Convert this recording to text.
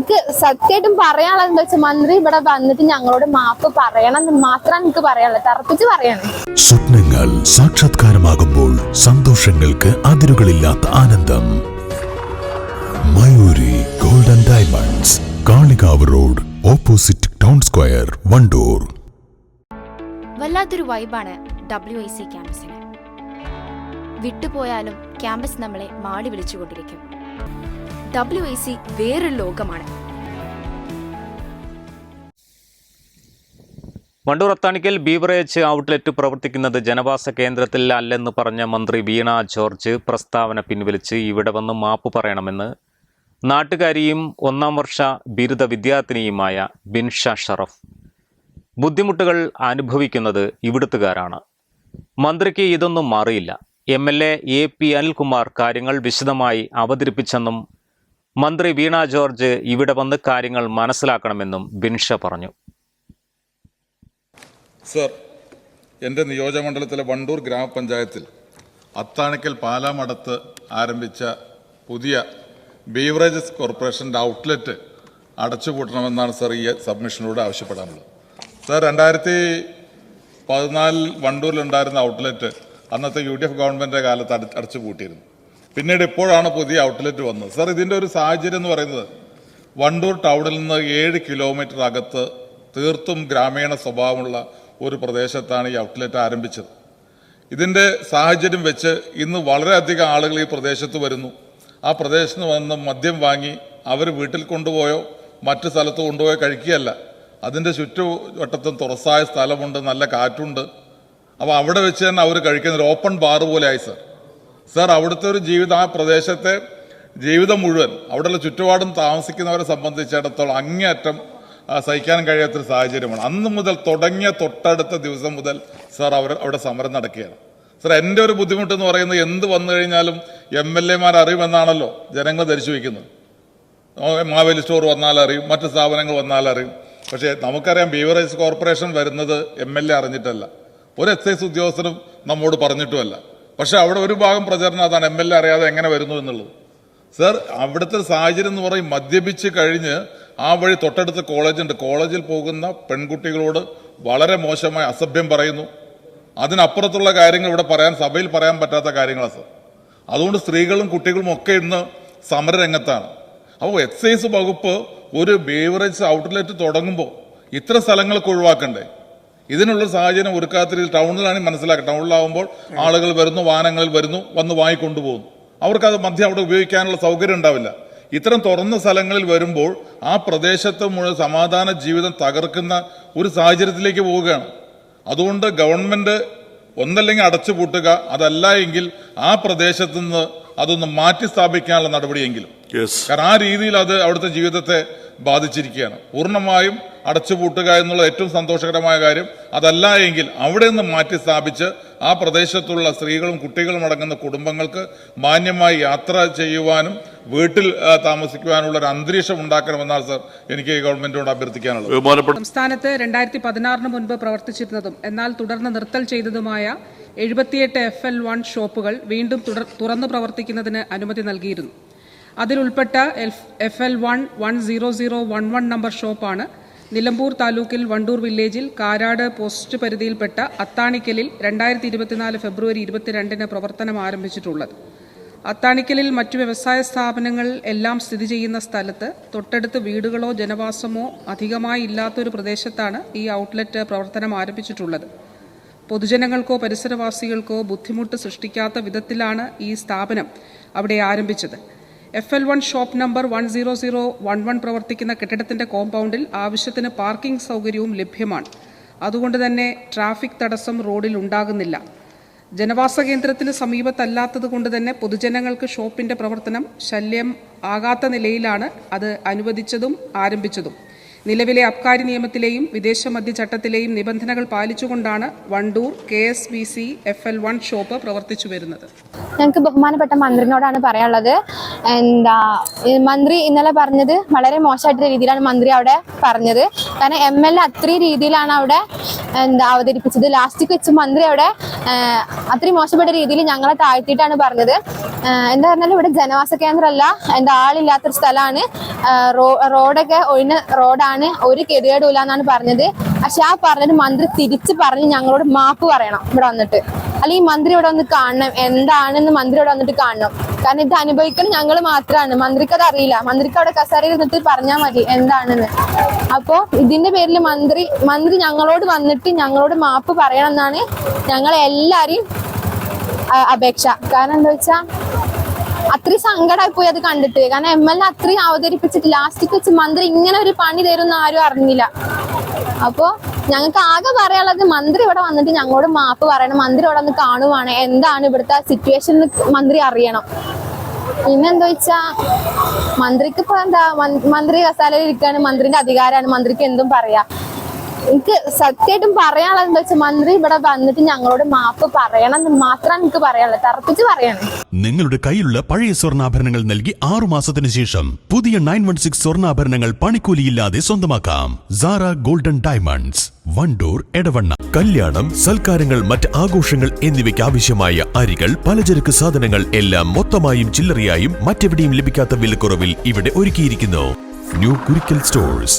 എനിക്ക് സത്യമായിട്ടും പറയാനുള്ളത് എന്താ വെച്ചാൽ മന്ത്രി ഇവിടെ വന്നിട്ട് ഞങ്ങളോട് മാപ്പ് പറയണം എന്ന് മാത്രം എനിക്ക് പറയാനുള്ളത്. തറപ്പിച്ച് പറയണം. സ്വപ്നങ്ങൾ സാക്ഷാത്കാരമാകുമ്പോൾ സന്തോഷങ്ങൾക്ക് അതിരുകളില്ലാത്ത ആനന്ദം. Mayuri golden diamonds Kalikavu road opposite town square Wandoor. വല്ലാത്തൊരു വൈബാണ് ഡബ്ല്യു ഐ സി ക്യാമ്പസിന്. വിട്ടുപോയാലും ക്യാമ്പസ് നമ്മളെ മാടി വിളിച്ചുകൊണ്ടിരിക്കും. ഡബ്ല്യു ഐ സി വേറൊരു ലോകമാണ്. വണ്ടൂർ അത്താണിക്കൽ ബീവറേജ് ഔട്ട്ലെറ്റ് പ്രവർത്തിക്കുന്നത് ജനവാസ കേന്ദ്രത്തിൽ അല്ലെന്ന് പറഞ്ഞ മന്ത്രി വീണ ജോർജ് പ്രസ്താവന പിൻവലിച്ച് ഇവിടെ വന്ന് മാപ്പ് പറയണമെന്ന് നാട്ടുകാരിയും ഒന്നാം വർഷ ബിരുദ വിദ്യാർത്ഥിനിയുമായ ബിൻഷ ഷറഫ്. ബുദ്ധിമുട്ടുകൾ അനുഭവിക്കുന്നത് ഇവിടുത്തുകാരാണ്. മന്ത്രിക്ക് ഇതൊന്നും മാറിയില്ല. M L A A P Anilkumar കാര്യങ്ങൾ വിശദമായി അവതരിപ്പിച്ചെന്നും മന്ത്രി വീണ ജോർജ് ഇവിടെ വന്ന് കാര്യങ്ങൾ മനസ്സിലാക്കണമെന്നും ബിൻഷ പറഞ്ഞു. സർ എന്റെ നിയോജകമണ്ഡലത്തിലെ വണ്ടൂർ ഗ്രാമപഞ്ചായത്തിൽ അത്താണിക്കൽ പാലാമടത്ത് ആരംഭിച്ച പുതിയ ബീവറേജസ് കോർപ്പറേഷന്റെ ഔട്ട്ലെറ്റ് അടച്ചുപൂട്ടണമെന്നാണ് സർ ഈ സബ്മിഷനിലൂടെ ആവശ്യപ്പെടാനുള്ളത്. സർ രണ്ടായിരത്തി പതിനാലിൽ വണ്ടൂരിലുണ്ടായിരുന്ന ഔട്ട്ലെറ്റ് അന്നത്തെ യു ഡി എഫ് ഗവൺമെന്റിന്റെ കാലത്ത് അടച്ചു അടച്ചുപൂട്ടിയിരുന്നു. പിന്നീട് ഇപ്പോഴാണ് പുതിയ ഔട്ട്ലെറ്റ് വന്നത്. സർ ഇതിന്റെ ഒരു സാഹചര്യം എന്ന് പറയുന്നത് വണ്ടൂർ ടൗണിൽ നിന്ന് ഏഴ് കിലോമീറ്റർ അകത്ത് തീർത്തും ഗ്രാമീണ സ്വഭാവമുള്ള ഒരു പ്രദേശത്താണ് ഈ ഔട്ട്ലെറ്റ് ആരംഭിച്ചത്. ഇതിന്റെ സാഹചര്യം വെച്ച് ഇന്ന് വളരെയധികം ആളുകൾ ഈ പ്രദേശത്ത് വരുന്നു. ആ പ്രദേശത്ത് വന്ന് മദ്യം വാങ്ങി അവർ വീട്ടിൽ കൊണ്ടുപോയോ മറ്റ് സ്ഥലത്ത് കൊണ്ടുപോയോ കഴിക്കുകയല്ല. അതിന്റെ ചുറ്റുവട്ടത്തും തുറസായ സ്ഥലമുണ്ട് നല്ല കാറ്റുണ്ട്. അപ്പോൾ അവിടെ വെച്ച് തന്നെ അവർ കഴിക്കുന്ന ഒരു ഓപ്പൺ ബാർ പോലെ ആയി സർ. സർ അവിടുത്തെ ഒരു ജീവിതം ആ പ്രദേശത്തെ ജീവിതം മുഴുവൻ അവിടെയുള്ള ചുറ്റുപാടും താമസിക്കുന്നവരെ സംബന്ധിച്ചിടത്തോളം അങ്ങേയറ്റം സഹിക്കാൻ കഴിയാത്തൊരു സാഹചര്യമാണ്. അന്ന് മുതൽ തുടങ്ങിയ തൊട്ടടുത്ത ദിവസം മുതൽ സാർ അവർ അവിടെ സമരം നടക്കുകയാണ്. സാർ എന്റെ ഒരു ബുദ്ധിമുട്ട് എന്ന് പറയുന്നത് എന്ത് വന്നു കഴിഞ്ഞാലും എം എൽ എമാർ അറിയുമെന്നാണല്ലോ ജനങ്ങൾ ധരിച്ചു വയ്ക്കുന്നത് മാവേലി സ്റ്റോർ വന്നാലറിയും മറ്റ് സ്ഥാപനങ്ങൾ വന്നാലറിയും പക്ഷേ നമുക്കറിയാം ബീവറേജ് കോർപ്പറേഷൻ വരുന്നത് എം എൽ എ അറിഞ്ഞിട്ടല്ല. ഒരു എക്സൈസ് ഉദ്യോഗസ്ഥരും നമ്മോട് പറഞ്ഞിട്ടുമല്ല. പക്ഷെ അവിടെ ഒരു ഭാഗം പ്രചരണം അതാണ്. എം എൽ എ അറിയാതെ എങ്ങനെ വരുന്നു എന്നുള്ളത്. സർ അവിടുത്തെ സാഹചര്യം എന്ന് പറയും മദ്യപിച്ച് കഴിഞ്ഞ് ആ വഴി തൊട്ടടുത്ത് കോളേജുണ്ട്. കോളേജിൽ പോകുന്ന പെൺകുട്ടികളോട് വളരെ മോശമായ അസഭ്യം പറയുന്നു. അതിനപ്പുറത്തുള്ള കാര്യങ്ങൾ ഇവിടെ പറയാൻ സഭയിൽ പറയാൻ പറ്റാത്ത കാര്യങ്ങളാണ് സർ അതുകൊണ്ട് സ്ത്രീകളും കുട്ടികളും ഒക്കെ ഇന്ന് സമരരംഗത്താണ്. അപ്പോൾ എക്സൈസ് വകുപ്പ് ഒരു ബേവറേജ് ഔട്ട്ലെറ്റ് തുടങ്ങുമ്പോൾ ഇത്ര സ്ഥലങ്ങളൊക്കെ ഒഴിവാക്കണ്ടേ? ഇതിനുള്ള സാഹചര്യം ഒരുക്കാത്തിൽ ടൗണിലാണ് മനസ്സിലാക്കുക ടൗണിലാവുമ്പോൾ ആളുകൾ വരുന്നു വാഹനങ്ങളിൽ വരുന്നു വന്ന് വാങ്ങിക്കൊണ്ടുപോകുന്നു. അവർക്കത് മധ്യം അവിടെ ഉപയോഗിക്കാനുള്ള സൗകര്യം ഉണ്ടാവില്ല. ഇത്തരം തുറന്ന സ്ഥലങ്ങളിൽ വരുമ്പോൾ ആ പ്രദേശത്ത് മുഴുവൻ സമാധാന ജീവിതം തകർക്കുന്ന ഒരു സാഹചര്യത്തിലേക്ക് പോവുകയാണ്. അതുകൊണ്ട് ഗവൺമെന്റ് ഒന്നല്ലെങ്കിൽ അടച്ചുപൂട്ടുക അതല്ല എങ്കിൽ ആ പ്രദേശത്ത് നിന്ന് അതൊന്ന് മാറ്റി സ്ഥാപിക്കാനുള്ള നടപടിയെങ്കിലും. കാരണം ആ രീതിയിൽ അത് അവിടുത്തെ ജീവിതത്തെ ബാധിച്ചിരിക്കുകയാണ്. പൂർണമായും അടച്ചുപൂട്ടുക എന്നുള്ള ഏറ്റവും സന്തോഷകരമായ കാര്യം. അതല്ല എങ്കിൽ അവിടെ നിന്ന് മാറ്റി സ്ഥാപിച്ച് ആ പ്രദേശത്തുള്ള സ്ത്രീകളും കുട്ടികളും അടങ്ങുന്ന കുടുംബങ്ങൾക്ക് മാന്യമായി യാത്ര ചെയ്യുവാനും വീട്ടിൽ താമസിക്കുവാനുള്ള ഒരു അന്തരീക്ഷം ഉണ്ടാക്കണമെന്നാണ് സർ എനിക്ക് ഗവൺമെന്റിനോട് അഭ്യർത്ഥിക്കാനുള്ളത്. സംസ്ഥാനത്ത് രണ്ടായിരത്തി പതിനാറിന് മുൻപ് പ്രവർത്തിച്ചിരുന്നതും എന്നാൽ തുടർന്ന് നിർത്തൽ ചെയ്തതുമായ എഴുപത്തിയെട്ട് എഫ് എൽ വൺ ഷോപ്പുകൾ വീണ്ടും തുറന്നു പ്രവർത്തിക്കുന്നതിന് അനുമതി നൽകിയിരുന്നു. അതിലുൾപ്പെട്ട F L one one zero zero one one number ഷോപ്പാണ് നിലമ്പൂർ താലൂക്കിൽ വണ്ടൂർ വില്ലേജിൽ കാരാട് പോസ്റ്റ് പരിധിയിൽപ്പെട്ട അത്താണിക്കലിൽ രണ്ടായിരത്തി ഇരുപത്തിനാല് ഫെബ്രുവരി ഇരുപത്തിരണ്ടിന് പ്രവർത്തനം ആരംഭിച്ചിട്ടുള്ളത്. അത്താണിക്കലിൽ മറ്റു വ്യവസായ സ്ഥാപനങ്ങൾ എല്ലാം സ്ഥിതി ചെയ്യുന്ന സ്ഥലത്ത് തൊട്ടടുത്ത് വീടുകളോ ജനവാസമോ അധികമായി ഇല്ലാത്തൊരു പ്രദേശത്താണ് ഈ ഔട്ട്ലെറ്റ് പ്രവർത്തനം ആരംഭിച്ചിട്ടുള്ളത്. പൊതുജനങ്ങൾക്കോ പരിസരവാസികൾക്കോ ബുദ്ധിമുട്ട് സൃഷ്ടിക്കാത്ത വിധത്തിലാണ് ഈ സ്ഥാപനം അവിടെ ആരംഭിച്ചത്. F L one shop number one zero zero one one പ്രവർത്തിക്കുന്ന കെട്ടിടത്തിന്റെ കോമ്പൗണ്ടിൽ ആവശ്യത്തിന് പാർക്കിംഗ് സൗകര്യവും ലഭ്യമാണ്. അതുകൊണ്ട് തന്നെ ട്രാഫിക് തടസ്സം റോഡിൽ ഉണ്ടാകുന്നില്ല. ജനവാസ കേന്ദ്രത്തിന് സമീപത്തല്ലാത്തത് കൊണ്ട് തന്നെ പൊതുജനങ്ങൾക്ക് ഷോപ്പിന്റെ പ്രവർത്തനം ശല്യം ആകാത്ത നിലയിലാണ് അത് അനുവദിച്ചതും ആരംഭിച്ചതും. നിലവിലെ അബ്കാരി നിയമത്തിലെയും വിദേശ മദ്യ ചട്ടത്തിലെയും നിബന്ധനകൾ പാലിച്ചുകൊണ്ടാണ് Wandoor K S B C F L one shop പ്രവർത്തിച്ചു വരുന്നത്. ഞങ്ങൾക്ക് ബഹുമാനപ്പെട്ട മന്ത്രിനോടാണ് പറയാനുള്ളത്. എന്താ മന്ത്രി ഇന്നലെ പറഞ്ഞത് വളരെ മോശമായിട്ടുള്ള രീതിയിലാണ് മന്ത്രി അവിടെ പറഞ്ഞത്. കാരണം എം എൽ അത്രയും രീതിയിലാണ് അവിടെ എന്താ അവതരിപ്പിച്ചത്? ലാസ്റ്റിക്ക് വെച്ച് മന്ത്രി അവിടെ അത്രയും മോശപ്പെട്ട രീതിയിൽ ഞങ്ങളെ താഴ്ത്തിയിട്ടാണ് പറഞ്ഞത്. എന്താ പറഞ്ഞാൽ ഇവിടെ ജനവാസ കേന്ദ്രമല്ല എന്താ ആളില്ലാത്തൊരു സ്ഥലമാണ്. റോഡൊക്കെ ഒഴിഞ്ഞ റോഡാണ്. ഒരു ഗതികേടുമില്ല എന്നാണ് പറഞ്ഞത്. പക്ഷെ ആ പറഞ്ഞൊരു മന്ത്രി തിരിച്ച് പറഞ്ഞ് ഞങ്ങളോട് മാപ്പ് പറയണം ഇവിടെ വന്നിട്ട്. അല്ലെങ്കിൽ മന്ത്രി ഇവിടെ വന്ന് കാണണം. എന്താണെന്ന് മന്ത്രി ഇവിടെ വന്നിട്ട് കാണണം. കാരണം ഇത് അനുഭവിക്കണം ഞങ്ങൾ മാത്രമാണ് മന്ത്രിക്ക് അത് അറിയില്ല. മന്ത്രിക്ക് അവിടെ കസാരയിൽ ഇരുന്നിട്ട് പറഞ്ഞാൽ മതി എന്താണെന്ന്. അപ്പോ ഇതിന്റെ പേരിൽ മന്ത്രി മന്ത്രി ഞങ്ങളോട് വന്നിട്ട് ഞങ്ങളോട് മാപ്പ് പറയണം എന്നാണ് ഞങ്ങൾ എല്ലാരെയും അപേക്ഷ. കാരണം എന്താ വെച്ചാ അത്രയും സങ്കടമായി പോയി അത് കണ്ടിട്ട്. കാരണം എം എൽ എ അത്രയും അവതരിപ്പിച്ചിട്ട് ലാസ്റ്റിക്ക് വെച്ച് മന്ത്രി ഇങ്ങനെ ഒരു പണി തരുമെന്ന് ആരും അറിഞ്ഞില്ല. അപ്പോ ഞങ്ങൾക്ക് ആകെ പറയാനുള്ളത് മന്ത്രി ഇവിടെ വന്നിട്ട് ഞങ്ങളോട് മാപ്പ് പറയണം. മന്ത്രി ഇവിടെ വന്ന് കാണുവാണ്. എന്താണ് ഇവിടുത്തെ സിറ്റുവേഷൻ മന്ത്രി അറിയണം. പിന്നെന്താ വെച്ചാ മന്ത്രിക്ക് ഇപ്പൊ എന്താ മന്ത്രി കസാലയിൽ ഇരിക്കുകയാണ് മന്ത്രിന്റെ അധികാരമാണ് മന്ത്രിക്ക് എന്തും പറയാ. എനിക്ക് സത്യമായിട്ടും പറയാനുള്ളത് എന്താ വെച്ചാൽ മന്ത്രി ഇവിടെ വന്നിട്ട് ഞങ്ങളോട് മാപ്പ് പറയണം എന്ന് മാത്രമാണ് എനിക്ക് പറയാനുള്ളത് തറപ്പിച്ച് പറയണം. നിങ്ങളുടെ കയ്യിലുള്ള പഴയ സ്വർണാഭരണങ്ങൾ നൽകി ആറു മാസത്തിന് ശേഷം പുതിയ നയൻ വൺ സിക്സ് സ്വർണാഭരണങ്ങൾ പണിക്കൂലിയില്ലാതെ സ്വന്തമാക്കാം. Sara golden diamonds Wandoor Edavanna. കല്യാണം സൽക്കാരങ്ങൾ മറ്റ് ആഘോഷങ്ങൾ എന്നിവയ്ക്ക് ആവശ്യമായ അരികൾ പലചരക്ക് സാധനങ്ങൾ എല്ലാം മൊത്തമായും ചില്ലറയായും മറ്റെവിടെയും ലഭിക്കാത്ത വിലക്കുറവിൽ ഇവിടെ ഒരുക്കിയിരിക്കുന്നു. New Kurikkal stores.